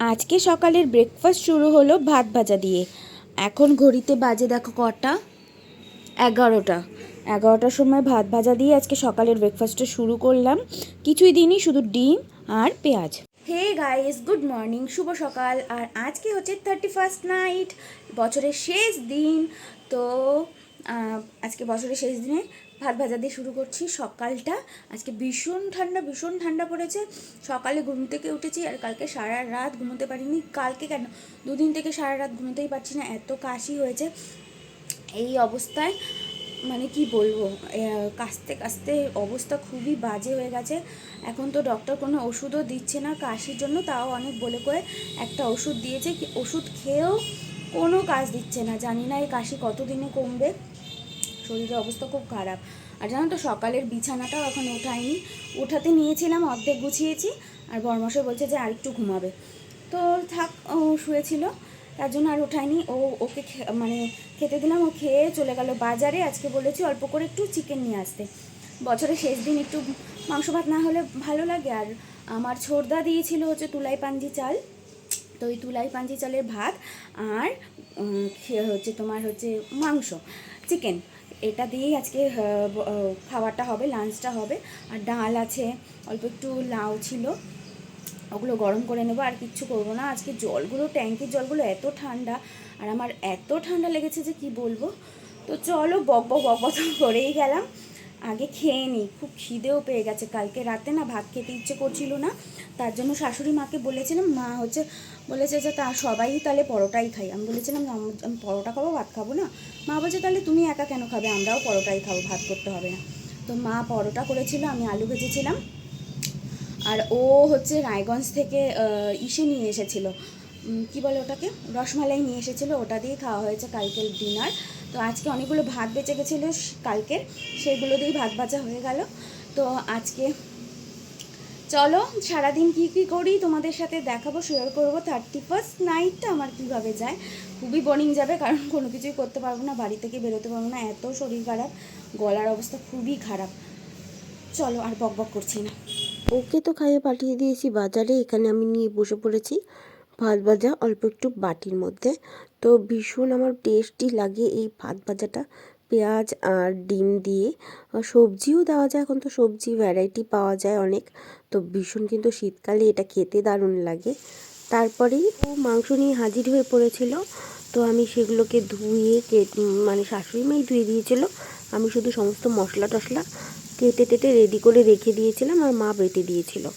আজকে সকালের ব্রেকফাস্ট শুরু হলো ভাত ভাজা দিয়ে। এখন ঘড়িতে বাজে দেখো কটা? এগারোটা। এগারোটার সময় ভাত ভাজা দিয়ে আজকে সকালের ব্রেকফাস্টটা শুরু করলাম। কিছুই দিনই শুধু ডিম আর পেঁয়াজ। হে গাইস গুড মর্নিং শুভ সকাল। আর আজকে হচ্ছে থার্টি ফার্স্ট নাইট বছরের শেষ দিন। তো আজকে বছরের শেষ দিনে ভাত ভাজা দিয়ে শুরু করছি সকালটা। আজকে ভীষণ ঠান্ডা ভীষণ ঠান্ডা পড়েছে। সকালে ঘুম থেকে উঠেছি আর কালকে সারা রাত ঘুমোতে পারিনি। কালকে কেন? দুদিন থেকে সারা রাত ঘুমোতেই পারছি না, এত কাশি হয়েছে। এই অবস্থায় মানে কি বলব কাশতে কাশতে অবস্থা খুবই বাজে হয়ে গেছে। এখন তো ডক্টর কোনো ওষুধও দিচ্ছে না কাশির জন্য, তাও অনেক বলে করে একটা ওষুধ দিয়েছে। ওষুধ খেয়েও কোনো কাজ দিচ্ছে না। জানি না এই কাশি কতদিনে কমবে। শরীরের অবস্থা খুব খারাপ। আর জানো তো, সকালের বিছানাটাও এখন ওঠায়নি। ওঠাতে নিয়েছিলাম, অর্ধেক গুছিয়েছি। আর বরমশাই বলছে যে আরেকটু ঘুমাবে। তো থাক, ও শুয়েছিল। তার জন্য আর ওঠায়নি। ও, ওকে মানে খেতে দিলাম। ও খেয়ে চলে গেল বাজারে। আজকে বলেছি অল্প করে একটু চিকেন নিয়ে আসতে। বছরের শেষ দিন একটু মাংস ভাত না হলে ভালো লাগে। আর আমার ছোড়দা দিয়েছিল হচ্ছে তুলাই পাঞ্জি চাল। তো ওই তুলাই পাঞ্জি চালের ভাত আর হচ্ছে তোমার হচ্ছে মাংস, চিকেন। এটা দিয়েই আজকে খাবারটা হবে লাঞ্চটা হবে। আর ডাল আছে, অল্প একটু লাউ ছিল। ওগুলো গরম করে নেব, আর কিচ্ছু করব না। আজকে জলগুলো, ট্যাঙ্কির জলগুলো এত ঠান্ডা, আর আমার এত ঠান্ডা লেগেছে যে কি বলব? তো চলো বক বক বক করেই গেলাম। আগে খেয়ে নিই খুব খিদেও পেয়ে গেছে। কালকে রাতে না ভাত খেতে ইচ্ছে করছিল না, তার জন্য শাশুড়ি মাকে বলেছিলাম, মা হচ্ছে, বলেছে যে তা সবাই তাহলে পরোটাই খাই। আমি বলেছিলাম আমি পরোটা খাব, ভাত খাব না? মা বলছে, তাহলে তুমি একা কেন খাবে? আমরাও পরোটাই খাব, ভাত করতে হবে না। তো মা পরোটা করেছিল, আমি আলু ভেজেছিলাম। আর ও হচ্ছে রায়গঞ্জ থেকে ইসে নিয়ে এসেছিল। কি বলে ওটাকে? রসমালাই নিয়ে এসেছিল, ওটা দিয়ে খাওয়া হয়েছে কালকের ডিনার। তো আজকে অনেকগুলো ভাত বেঁচে গেছিল কালকের। সেগুলো দিয়েই ভাত ভাজা হয়ে গেল। তো আজকে চলো সারাদিন কি কি করি, তোমাদের সাথে দেখাবো শেয়ার করব। থার্টি ফার্স্ট নাইটটা আমার কীভাবে যায়, খুবই বোরিং যাবে, কারণ কোনো কিছুই করতে পারব না, বাড়ি থেকে বেরোতে পারব না, এত শরীর খারাপ, গলার অবস্থা খুবই খারাপ। চলো আর বক বক করছি না। ওকে তো খাইয়ে পাঠিয়ে দিয়েছি বাজারে, এখানে আমি নিয়ে বসে পড়েছি ভাত ভাজা, অল্প একটু বাটির মধ্যে। তো ভীষণ আমার টেস্টি লাগে এই ভাত ভাজাটা। পেঁয়াজ আর ডিম দিয়ে। সবজিও দেওয়া যায়, এখন তো সবজি ভ্যারাইটি পাওয়া যায় অনেক। তো ভীষণ কিন্তু শীতকালে এটা খেতে দারুণ লাগে। তারপরেই ও মাংস নিয়ে হাজির হয়ে পড়েছিল। তো আমি সেগুলোকে ধুয়ে কে- মানে শাশুড়ি মাই ধুয়ে দিয়েছিল। আমি শুধু সমস্ত মশলা টশলা কেটে টেটে রেডি করে রেখে দিয়েছিলাম আর মা বেটে দিয়েছিল।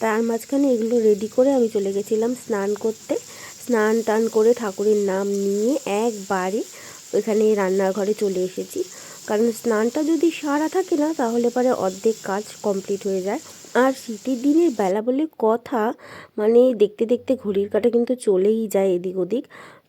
তার মাঝখানে এগুলো রেডি করে আমি চলে গেছিলাম স্নান করতে। স্নান টান করে ঠাকুরের নাম নিয়ে একবারে ওইখানে রান্নাঘরে চলে এসেছি। কারণ স্নানটা যদি সারা থাকে না, তাহলে পরে অর্ধেক কাজ কমপ্লিট হয়ে যায়। আর শীতের দিনের বেলা বলে কথা মানে দেখতে দেখতে ঘড়ির কাটা কিন্তু চলেই যায় এদিক ওদিক।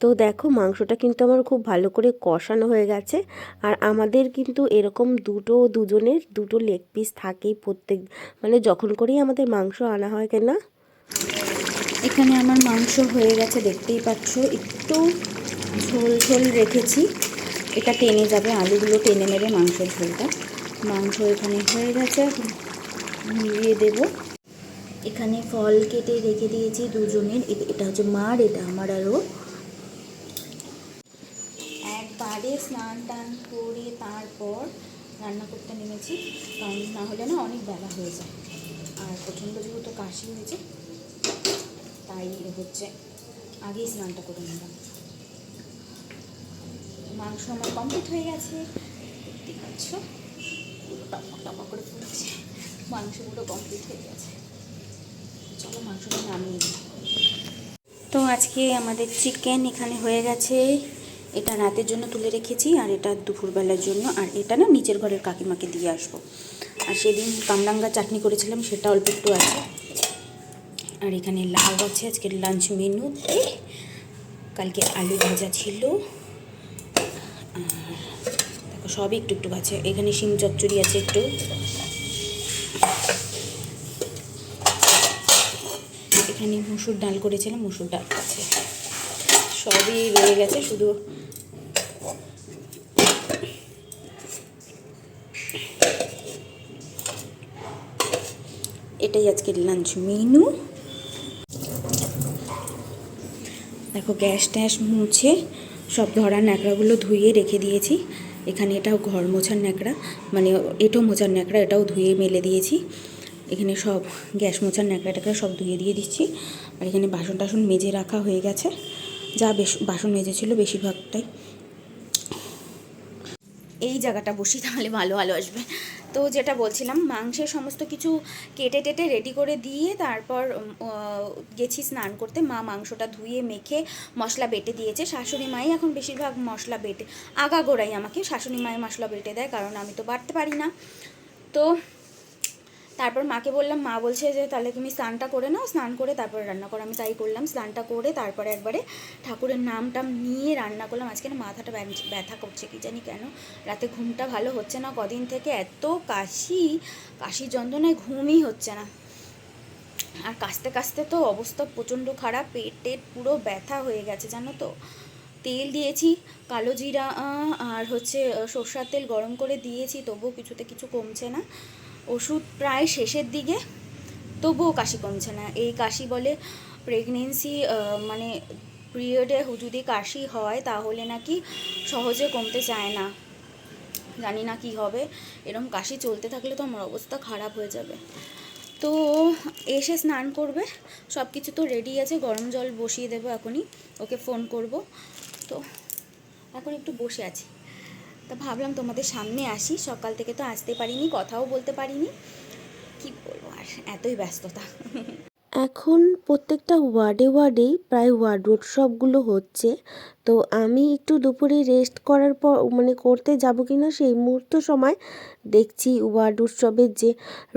তো দেখো, মাংসটা কিন্তু আমার খুব ভালো করে কষানো হয়ে গেছে। আর আমাদের কিন্তু এরকম দুটো দুজনের দুটো লেগ পিস থাকেই প্রত্যেক মানে যখন করেই আমাদের মাংস আনা হয় কেন। এখানে আমার মাংস হয়ে গেছে, দেখতেই পাচ্ছ। একটু ঝোল ঝোল রেখেছি। এটা টেনে যাবে, আলুগুলো টেনে নেবে মাংসের ঝোলটা। মাংস এখানে হয়ে গেছে মিলিয়ে দেব। এখানে ফল কেটে রেখে দিয়েছি দুজনের। এটা হচ্ছে মার, এটা আমার আরও একবারে স্নান টান করে তারপর রান্না করতে নেমেছি। কারণ না হলে না অনেক বেলা হয়ে যায়। আর প্রচণ্ড যেহেতু কাশি হয়েছে তাই হচ্ছে। আগেই স্নানটা করে নিলাম। মাংস আমার কমপ্লিট হয়ে গেছে। দেখতে পাচ্ছ? টপক টপক করে ফুটছে। মাংস পুরো কমপ্লিট হয়ে গেছে। চলো মাংসটা নামিয়ে তো আজকে আমাদের চিকেন এখানে হয়ে গেছে। এটা রাতের জন্য তুলে রেখেছি আর এটা দুপুরবেলার জন্য। আর এটা না, নিচের ঘরের কাকিমাকে দিয়ে আসব। আর সেদিন কামরাঙ্গা চাটনি করেছিলাম, সেটা অল্প একটু আছে। আর এখানে লাউ আছে আজকের লাঞ্চ মেনুতে কালকে আলু ভাজা ছিল। দেখো, সবই একটু একটু আছে এখানে শিম চচ্চড়ি আছে একটু। এখানে মুসুর ডাল করেছিলাম, মুসুর ডাল আছে। সবই রয়ে গেছে, শুধু এটাই আজকের লাঞ্চ মেনু দেখো, গ্যাস ট্যাস মুছে সব ধরা ন্যাকড়াগুলো ধুয়ে রেখে দিয়েছি। এখানে এটাও ঘর মোছার ন্যাকড়া মানে এটাও মোছার ন্যাকড়া, এটাও ধুয়ে মেলে দিয়েছি। এখানে সব গ্যাস মোছার ন্যাকড়া ট্যাকড়া সব ধুয়ে দিয়ে দিচ্ছি। আর এখানে বাসন টাসন মেজে রাখা হয়ে গেছে। যা বেশ, বাসন মেজেছিল বেশিরভাগটাই। এই জায়গাটা বসি, তাহলে ভালো ভালো আসবে। তো যেটা বলছিলাম, মাংসের সমস্ত কিছু কেটে টেটে রেডি করে দিয়ে তারপর গেছি স্নান করতে। মা মাংসটা ধুয়ে, মেখে, মশলা বেটে দিয়েছে। শাশুড়ি মাই এখন বেশিরভাগ মশলা বেটে, আগাগোড়াই আমাকে শাশুড়ি মাই মশলা বেটে দেয়, কারণ আমি তো বাড়তে পারি না। তো তারপর মাকে বললাম, মা বলছে যে তাহলে তুমি স্নানটা করে নাও, স্নান করে তারপরে রান্না করো। আমি তাই করলাম, স্নানটা করে তারপরে একবারে ঠাকুরের নাম টাম নিয়ে রান্না করলাম। আজকে না মাথাটা ব্যথা করছে, কি জানি কেন। রাতে ঘুমটা ভালো হচ্ছে না, কদিন থেকে এত কাশি, কাশির যন্ত্রণায় ঘুমই হচ্ছে না। আর কাশতে কাশতে তো অবস্থা প্রচণ্ড খারাপ, পেট টেট পুরো ব্যথা হয়ে গেছে, জানো তো। তেল দিয়েছি, কালো জিরা আর হচ্ছে সর্ষার তেল গরম করে দিয়েছি, তবুও কিছুতে কিছু কমছে না। ওষুধ প্রায় শেষের দিকে, তবুও কাশি কমছে না। এই কাশি বলে প্রেগনেন্সি মানে পিরিয়ডে যদি কাশি হয়, তাহলে নাকি সহজে কমতে চায় না। জানি না কি হবে। এরকম কাশি চলতে থাকলে তো আমার অবস্থা খারাপ হয়ে যাবে। তো এসে স্নান করবে সব কিছু তো রেডি আছে, গরম জল বসিয়ে দেবো এখনই, ওকে ফোন করব। তো এখন একটু বসে আছি। তা ভাবলাম তোমাদের সামনে আসি। সকাল থেকে তো আসতে পারিনি, কথাও বলতে পারিনি। কি বলব আর, এতই ব্যস্ততা। এখন প্রত্যেকটা ওয়ার্ডে ওয়ার্ডেই প্রায় ওয়ার্ড উৎসবগুলো হচ্ছে। তো আমি একটু দুপুরে রেস্ট করার পর মানে করতে যাব কি না সেই মুহূর্ত সময় দেখছি ওয়ার্ড উৎসবের যে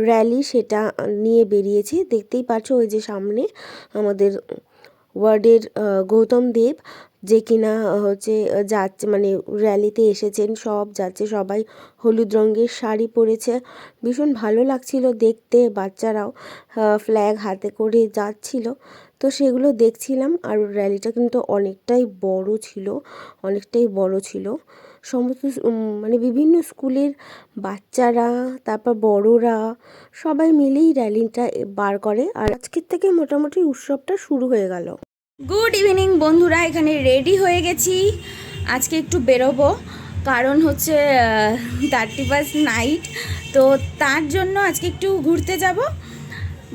র্যালি সেটা নিয়ে বেরিয়েছে। দেখতেই পাচ্ছ ওই যে সামনে আমাদের ওয়ার্ডের গৌতম দেব যে কিনা হচ্ছে যাচ্ছে মানে র্যালিতে এসেছেন, সব যাচ্ছে, সবাই হলুদ রঙের শাড়ি পরেছে। ভীষণ ভালো লাগছিল দেখতে বাচ্চারাও ফ্ল্যাগ হাতে করে যাচ্ছিল। তো সেগুলো দেখছিলাম আর র্যালিটা কিন্তু অনেকটাই বড় ছিল, অনেকটাই বড় ছিল। সমস্ত মানে বিভিন্ন স্কুলের বাচ্চারা, তারপর বড়রা, সবাই মিলেই র্যালিটা বার করে। আর আজকের থেকে মোটামুটি উৎসবটা শুরু হয়ে গেল। গুড ইভিনিং বন্ধুরা, এখানে রেডি হয়ে গেছি। আজকে একটু বেরোবো, কারণ হচ্ছে থার্টি ফার্স্ট নাইট তো তার জন্য আজকে একটু ঘুরতে যাব।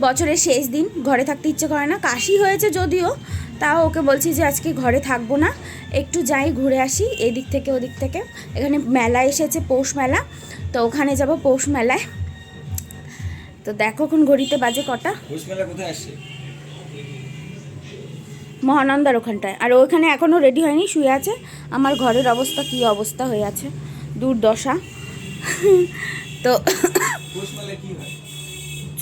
বছরের শেষ দিন, ঘরে থাকতে ইচ্ছে করে না। কাশি হয়েছে যদিও, তাও ওকে বলছি যে আজকে ঘরে থাকব না। একটু যাই, ঘুরে আসি, এদিক থেকে ওদিক থেকে। এখানে মেলা এসেছে, পৌষ মেলা। তো ওখানে যাব পৌষ মেলায়। তো দেখো এখন ঘড়িতে বাজে কটা। ঘোষ মেলা কোথায় আসছে? মহানন্দার ওখানটায়। আর ওখানে এখনও রেডি হয়নি, শুয়ে আছে। আমার ঘরের অবস্থা কী অবস্থা হয়ে আছে। দুর্দশা। তো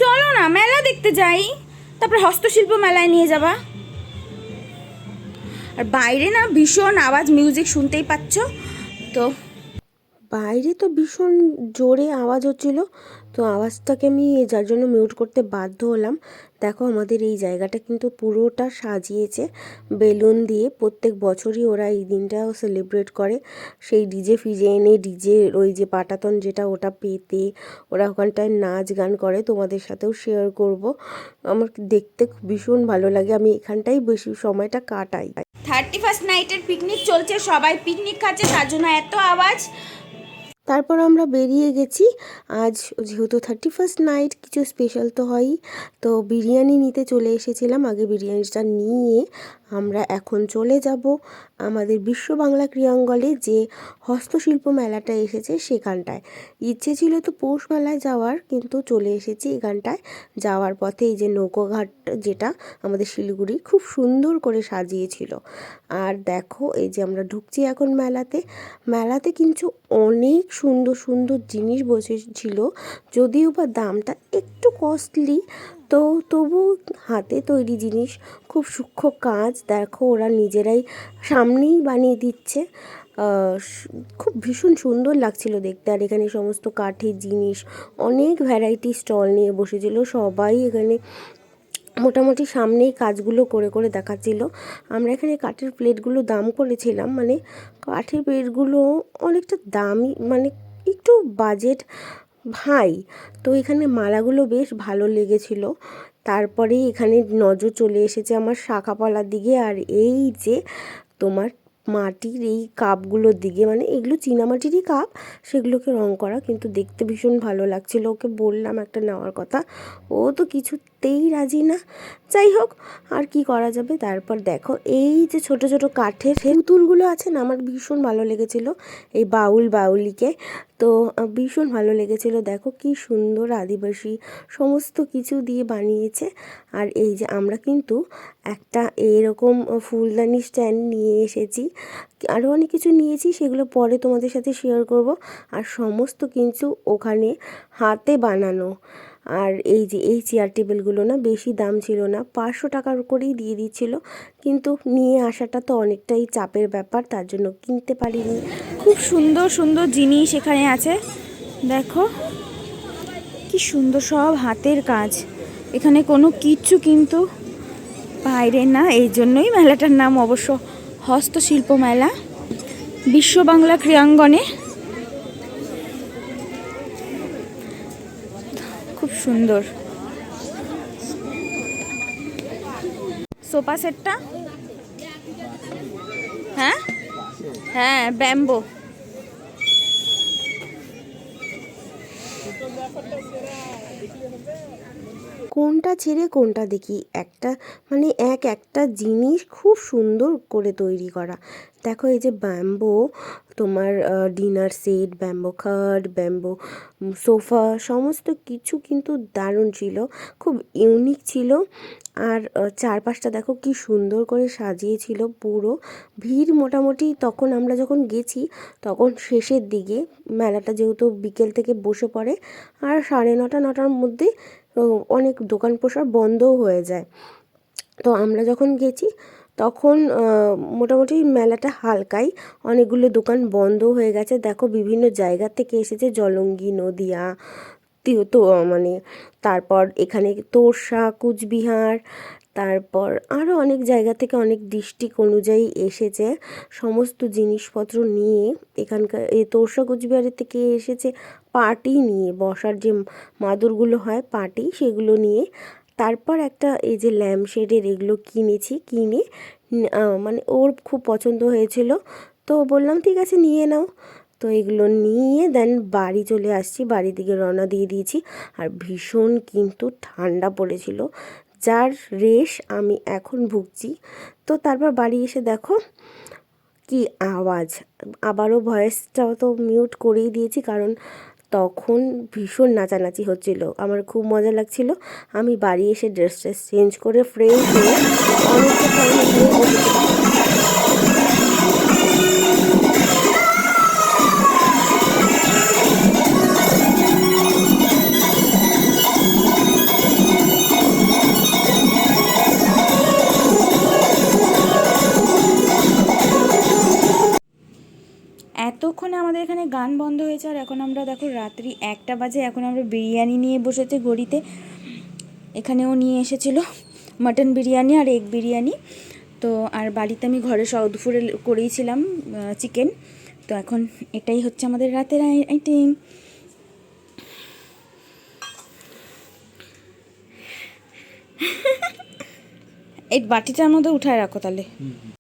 চলো না, মেলা দেখতে যাই। তারপরে হস্তশিল্প মেলায় নিয়ে যাবা। আর বাইরে না ভীষণ আওয়াজ মিউজিক শুনতেই পাচ্ছ। তো বাইরে তো ভীষণ জোরে আওয়াজ হচ্ছিল। তো আওয়াজটাকে আমি যার জন্য মিউট করতে বাধ্য হলাম, দেখো আমাদের এই জায়গাটা কিন্তু পুরোটা সাজিয়েছে। বেলুন দিয়ে প্রত্যেক বছরই ওরা এই দিনটাও সেলিব্রেট করে। সেই ডিজে ফিজে এনে ডিজে ওই যে পাটাতন যেটা ওটা পেতে, ওরা ওখানটায় নাচ গান করে, তোমাদের সাথেও শেয়ার করব। আমার দেখতে ভীষণ ভালো লাগে, আমি এখানটাই বেশি সময়টা কাটাই। থার্টি ফার্স্ট নাইটের পিকনিক চলছে, সবাই পিকনিক খাচ্ছে, তার জন্য এত আওয়াজ। তারপর আমরা বেরিয়ে গেছি। আজ যেহেতু থার্টি ফার্স্ট নাইট কিছু স্পেশাল তো হয়ই। তো বিরিয়ানি নিতে চলে এসেছিলাম। আগে বিরিয়ানিটা নিয়ে আমরা এখন চলে যাব আমাদের বিশ্ব বাংলা ক্রিয়াঙ্গলে যে হস্তশিল্প মেলাটা এসেছে সেখানটায়। ইচ্ছে ছিল তো পৌষ মেলায় যাওয়ার, কিন্তু চলে এসেছি এখানটায় যাওয়ার পথে এই যে নৌকোঘাট যেটা আমাদের শিলিগুড়ি খুব সুন্দর করে সাজিয়েছিল। আর দেখো এই যে আমরা ঢুকছি এখন মেলাতে। মেলাতে কিন্তু অনেক সুন্দর সুন্দর জিনিস বসেছিল, যদিও বা দামটা একটু কস্টলি তো তবু হাতে তৈরি জিনিস, খুব সূক্ষ্ম কাজ। দেখো, ওরা নিজেরাই সামনেই বানিয়ে দিচ্ছে। খুব ভীষণ সুন্দর লাগছিল দেখতে। আর এখানে সমস্ত কাঠের জিনিস, অনেক ভ্যারাইটি স্টল নিয়ে বসেছিল। সবাই এখানে মোটামুটি সামনেই কাজগুলো করে করে দেখাচ্ছিল। আমরা এখানে কাঠের প্লেটগুলো দাম করেছিলাম। মানে কাঠের প্লেটগুলো অনেকটা দামি মানে একটু বাজেট হাই তো এখানে মালাগুলো বেশ ভালো লেগেছিল। তারপরেই এখানে নজর চলে এসেছে আমার শাখাপালার দিকে। আর এই যে তোমার মাটির এই কাপগুলোর দিকে মানে এগুলো চীনামাটিরই কাপ, সেগুলোকে রং করা কিন্তু দেখতে ভীষণ ভালো লাগছিল। ওকে বললাম একটা নেওয়ার কথা। ও তো কিছুতেই রাজি না। যাই হোক, আর কি করা যাবে? তারপর দেখো, এই যে ছোট ছোট কাঠের পুতুলগুলো আছে না, আমার ভীষণ ভালো লেগেছিল। এই বাউল বাউলিকে। তো ভীষণ ভালো লেগেছিল। দেখো কি সুন্দর আদিবাসী সমস্ত কিছু দিয়ে বানিয়েছে। আর এই যে আমরা কিন্তু একটা এরকম ফুলদানি স্ট্যান্ড নিয়ে এসেছি। আরও অনেক কিছু নিয়েছি, সেগুলো পরে তোমাদের সাথে শেয়ার করব। আর সমস্ত কিন্তু ওখানে হাতে বানানো। আর এই যে, এই চেয়ার টেবিলগুলো না বেশি দাম ছিল না, পাঁচশো টাকার করেই দিয়ে দিচ্ছিল। কিন্তু নিয়ে আসাটা তো অনেকটাই চাপের ব্যাপার, তার জন্য কিনতে পারিনি। খুব সুন্দর সুন্দর জিনিস এখানে আছে। দেখো, কি সুন্দর সব হাতের কাজ। এখানে কোনো কিচ্ছু কিন্তু বাইরে না, এই জন্যই মেলাটার নাম অবশ্য হস্তশিল্প মেলা। বিশ্ব বাংলা ক্রীড়াঙ্গনে খুব সুন্দর। সোফা সেটটা? হ্যাঁ? হ্যাঁ ব্যাম্বো। কোনটা ছেড়ে কোনটা দেখি। একটা মানে এক একটা জিনিস খুব সুন্দর করে তৈরি করা। দেখো এই যে ব্যাম্বো, তোমার ডিনার সেট ব্যাম্বো খাট ব্যাম্বো সোফা সমস্ত কিছু কিন্তু দারুণ ছিল। খুব ইউনিক ছিল। আর চারপাশটা দেখো কি সুন্দর করে সাজিয়েছিল পুরো। ভিড় মোটামুটি তখন আমরা যখন গেছি, তখন শেষের দিকে মেলাটা যেহেতু বিকেল থেকে বসে পড়ে, আর সাড়ে নটা, নটার মধ্যে অনেক দোকান পোশাক বন্ধও হয়ে যায়। তো আমরা যখন গেছি, তখন মোটামুটি মেলাটা হালকাই, অনেকগুলো দোকান বন্ধ হয়ে গেছে। দেখো, বিভিন্ন জায়গা থেকে এসেছে জলঙ্গি, নদিয়া তো মানে তারপর এখানে তোরসা কুচবিহার তারপর আরও অনেক জায়গা থেকে অনেক ডিস্ট্রিক্ট অনুযায়ী এসেছে। সমস্ত জিনিসপত্র নিয়ে এখানকার এই তোরসা কুচবিহারের থেকে এসেছে পার্টি নিয়ে, বসার যে মাদুরগুলো হয় পার্টি সেগুলো নিয়ে। তারপর একটা এই যে ল্যাম্প শেডের এগুলো কিনেছি, কিনে মানে ওর খুব পছন্দ হয়েছিল। তো বললাম, ঠিক আছে, নিয়ে নাও। তো এগুলো নিয়ে দেন বাড়ি চলে আসছি বাড়ি দিকে রওনা দিয়ে দিয়েছি। আর ভীষণ কিন্তু ঠান্ডা পড়েছিল। যার রেশ আমি এখন ভুগছি। তো তারপর বাড়ি এসে দেখো কি আওয়াজ। আবারও ভয়েসটাও তো মিউট করেই দিয়েছি কারণ তখন ভীষণ নাচানাচি হচ্ছিল। আমার খুব মজা লাগছিল। আমি বাড়ি এসে ড্রেস ট্রেস চেঞ্জ করে ফ্রেশ হয়ে অনেকটা এতক্ষণে আমাদের এখানে গান বন্ধ হয়েছে আর এখন আমরা দেখো রাত্রি একটা বাজে, এখন আমরা বিরিয়ানি নিয়ে বসেছি গড়িতে। এখানেও নিয়ে এসেছিল মাটন বিরিয়ানি আর এগ বিরিয়ানি। তো আর বাড়িতে আমি ঘরে সব দুপুরে করেইছিলাম চিকেন। তো এখন এটাই হচ্ছে আমাদের রাতের আইটেম। এই বাটিটার মধ্যে উঠায় রাখো তাহলে।